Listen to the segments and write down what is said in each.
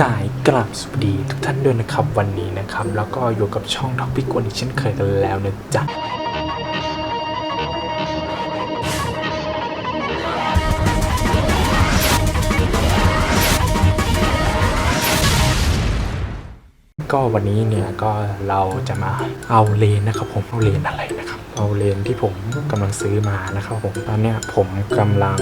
กายกราบสวัสดีทุกท่านด้วยนะครับวันนี้นะครับ แล้วก็อยู่กับช่องท็อปปิกวนอีกเช่นเคยกันแล้วนะจ๊ะก็วันนี้เนี่ยก็เราจะมาเอาเลนนะครับผมเอาเลนอะไรนะครับ เอาเลนที่ผมกำลังซื้อมานะครับผมตอนเนี้ยผมกำลัง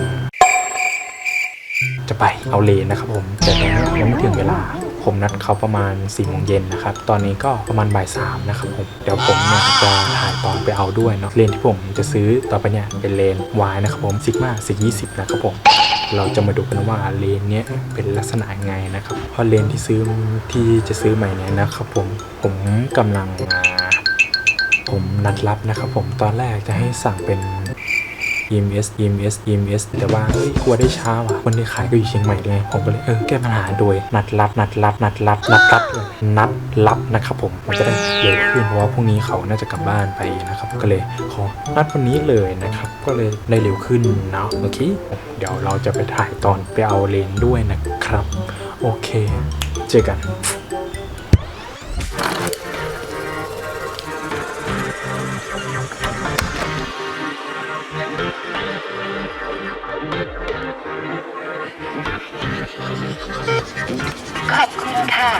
จะไปเอาเลนนะครับผมแต่ตอนนี้ยังไม่ถึงเวลา ผมนัดเขาประมาณ4ี่โมงเย็นนะครับ ตอนนี้ก็ประมาณบ่ายสามนะครับผม เดี๋ยวผมเนี่ยจะถ่ายตอนไปเอาด้วยเนาะ เลนที่ผมจะซื้อต่อไปเนี่ยเป็นเลนวายนะครับผมซิกมาสิยี่สิบนะครับผม เราจะมาดูกันว่าเลนเนี้ยเป็นลักษณะไงนะครับ เพราะเลนที่ซื้อที่จะซื้อใหม่เนี่ยนะครับผม ผมกำลังผมนัดรับนะครับผม ตอนแรกจะให้สั่งเป็น EMS EMS EMS แต่ว่าเฮ้ยกลัวได้ช้าว่ะคนที่ขายก็อยู่เชียงใหม่ด้วยผมก็เลยเออแก้ปัญหาโดยนัดรับนัดรับนัดรับนัดรับเลยนัดรับนะครับผมมันจะได้เร็วขึ้นเพราะว่าพรุ่งนี้เขาน่าจะกลับบ้านไปนะครับก็เลยขอนัดวันนี้เลยนะครับก็เลยได้เร็วขึ้นเนาะโอเคเดี๋ยวเราจะไปถ่ายตอนไปเอาเลนด้วยนะครับ โอเค เจอกัน ค่ะ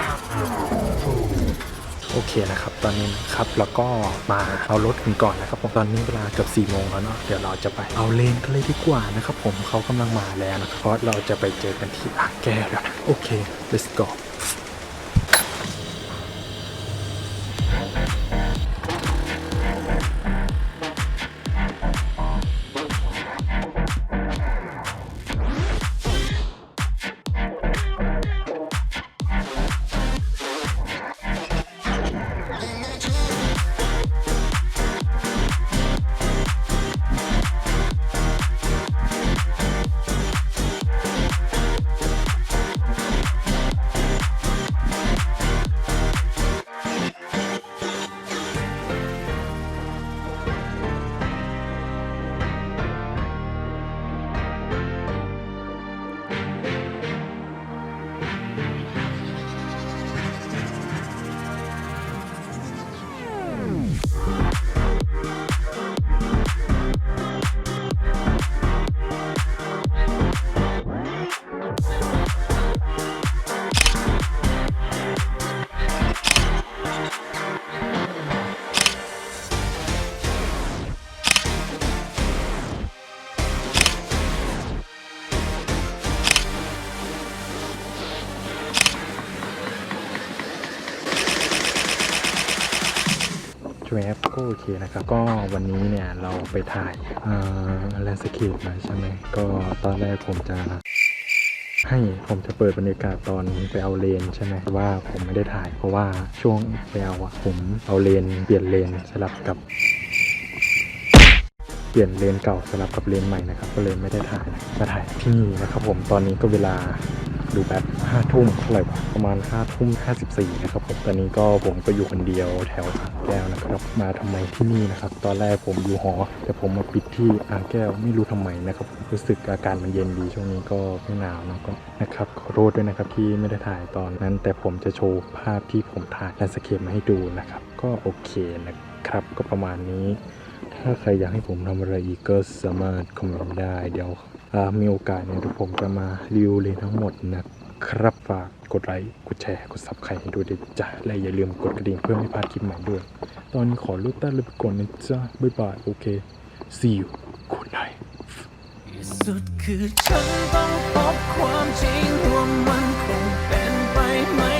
โอเคนะครับ ตอนนี้นะครับแล้วก็มาเอารถกันก่อนนะครับผมตอนนี้เวลาเกือบ4ี่โมงแล้วเนาะเดี๋ยวเราจะไปเอาเลนกันเลยดีกว่านะครับผมเขากำลังมาแล้วนะครับเพราะเราจะไปเจอกันที่อ่างแก้วแล้วนะโอเค let's go ใช่ไหมครับก็โอเคนะครับ ก็วันนี้เนี่ยเราไปถ่ายแลนด์สเคปมาใช่ไหมก็ตอนแรกผมจะให้ผมจะเปิดบรรยากาศตอนไปเอาเลนใช่ไหมว่าผมไม่ได้ถ่ายเพราะว่าช่วงไปเอาอะผมเอาเลนเปลี่ยนเลนสลับกับ เปลี่ยนเลนเก่าสลับกับเลนใหม่นะครับ ก็เลยไม่ได้ถ่ายมาถ่ายที่นี่นะครับ ผมตอนนี้ก็เวลาดูแบบห้าทุ่มเท่าไหร่วะประมาณห้าทุ่มห้าสิบสี่นะครับผมตอนนี้ก็ผมก็อยู่คนเดียวแถวอ่าแก้วับมาทำไมที่นี่นะครับ ตอนแรกผมอยู่หอ แต่ผมมาปิดที่อ่างแก้วไม่รู้ทำไมนะครับผมรู้สึกอาการมันเย็นดีช่วงนี้ก็ไม่หนาวนะก็นะครับขอโทษด้วยนะครับที่ไม่ได้ถ่ายตอนนั้น แต่ผมจะโชว์ภาพที่ผมถ่ายแลนสเคปมาให้ดูนะครับ ก็โอเคนะครับ ก็ประมาณนี้ ถ้าใครอยากให้ผมทำอะไรอีกก็สามารถคอมเมนต์ได้เดี๋ยวมีโอกาสเนี่ยเดี๋ยวผมจะมารีวิวเลยทั้งหมดนะ ครับฝากกดไลค์กดแชร์กดซับใครให้ด้วยเด็ดจ้ะและอย่าลืมกดกระดิ่งเพื่อไม่พลาดคลิปใหม่ด้วย ตอนนี้ขอลือกตั้งเลยไปก่อนนะจ้ะบ๊ายบายโอเค see you good night ที่สุดคือฉันต้องพบความจริงว่ามันคงเป็นไปไม่